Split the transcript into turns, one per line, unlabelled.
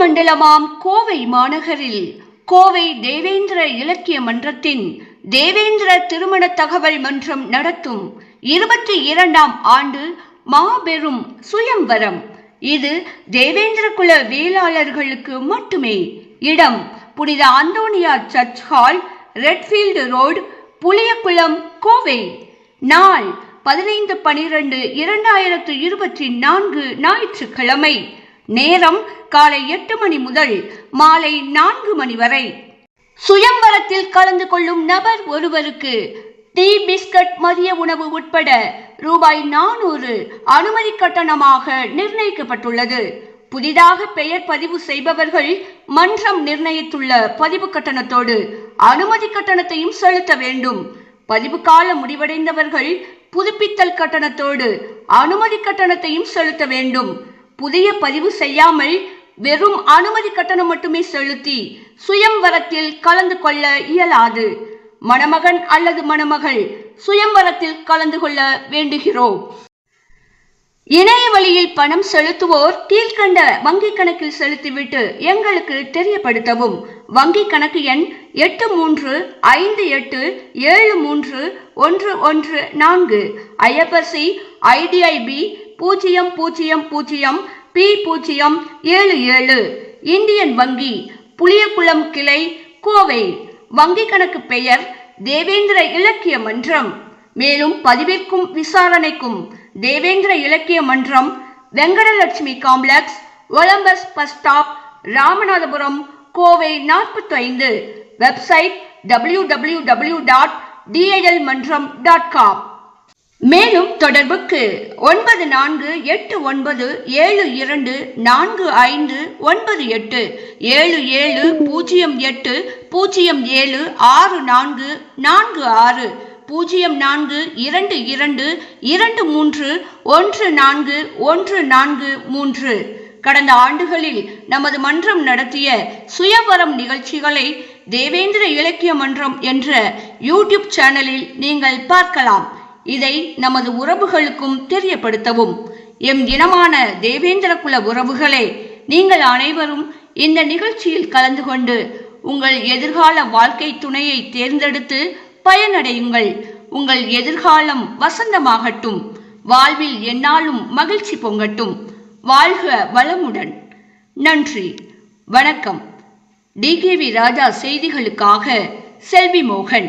மண்டலமாம் கோவை மாநகரில். கோவை தேவேந்திர இலக்கிய மன்றத்தின் தேவேந்திர திருமண தகவல் மன்றம் நடத்தும் இருபத்தி இரண்டாம் ஆண்டு மாபெரும் சுயம்வரம். இது தேவேந்திர குல வேளாளர்களுக்கு மட்டுமே இடம். புனித அந்தோனியார் church hall Redfield road Puliyakulam Kovai. நாள் பதினைந்து பனிரெண்டு இரண்டாயிரத்து இருபத்தி நான்கு ஞாயிற்றுக்கிழமை. நேரம் காலை எட்டு மணி முதல் மாலை நான்கு மணி வரை. சுயம்பரத்தில் கலந்து கொள்ளும் நபர் ஒருவருக்கு டீ பிஸ்கட் மதிய உணவு உட்பட ரூபாய் நானூறு அனுமதி கட்டணமாக நிர்ணயிக்கப்பட்டுள்ளது. புதிதாக பெயர் பதிவு செய்பவர்கள் மன்றம் நிர்ணயித்துள்ள பதிவு கட்டணத்தோடு அனுமதி கட்டணத்தையும் செலுத்த வேண்டும். பதிவு காலம் முடிவடைந்தவர்கள் புதுப்பித்தல் கட்டணத்தோடு அனுமதி கட்டணத்தையும் செலுத்த வேண்டும். புதிய பதிவு செய்யாமல் வெறும் அனுமதி கட்டணம் மட்டுமே செலுத்தி சுயம்வரத்தில் கலந்து கொள்ள இயலாது. மணமகன் அல்லது மணமகள் சுயம்வரத்தில் கலந்து கொள்ள வேண்டுகிறோம். இணைய வழியில் பணம் செலுத்துவோர் கீழ்கண்ட வங்கி கணக்கில் செலுத்திவிட்டு எங்களுக்கு தெரியப்படுத்தவும். வங்கி கணக்கு எண் எட்டு மூன்று ஐந்து எட்டு ஏழு மூன்று ஒன்று ஒன்று நான்கு. ஐஎஃப்எஸ்சி ஐடிஐபி பூஜ்ஜியம் பூஜ்ஜியம் பூஜ்ஜியம் பி பூஜ்ஜியம் ஏழு ஏழு. இந்தியன் வங்கி புளியகுளம் கிளை கோவை. வங்கி கணக்கு பெயர் தேவேந்திர இலக்கிய மன்றம். மேலும் பதிவிற்கும் விசாரணைக்கும் தேவேந்திர இலக்கிய மன்றம் Venkatalakshmi complex Olympus bus stop Ramanathapuram Kovai நாற்பத்தி ஐந்து website W W W dot TIL மன்றம் டாட் காம். மேலும் தொடர்புக்கு ஒன்பது நான்கு எட்டு ஒன்பது ஏழு இரண்டு நான்கு ஐந்து ஒன்பது எட்டு ஏழு ஏழு பூஜ்ஜியம் எட்டு பூஜ்ஜியம் ஏழு ஆறு நான்கு நான்கு ஆறு பூஜ்ஜியம் நான்கு இரண்டு இரண்டு இரண்டு மூன்று ஒன்று நான்கு ஒன்று நான்கு மூன்று. கடந்த ஆண்டுகளில் நமது மன்றம் நடத்திய சுயவரம் நிகழ்ச்சிகளை தேவேந்திர இலக்கிய மன்றம் என்ற யூடியூப் சேனலில் நீங்கள் பார்க்கலாம். இதை நமது உறவுகளுக்கும் தெரியப்படுத்தவும். எம் இனமான தேவேந்திர குல உறவுகளே நீங்கள் அனைவரும் இந்த நிகழ்ச்சியில் கலந்து கொண்டு உங்கள் எதிர்கால வாழ்க்கை துணையை தேர்ந்தெடுத்து பயனடையுங்கள். உங்கள் எதிர்காலம் வசந்தமாகட்டும் வாழ்வில் என்னாலும் மகிழ்ச்சி பொங்கட்டும். வாழ்க வளமுடன். நன்றி வணக்கம். டிகேவி ராஜா செய்திகளுக்காக செல்வி மோகன்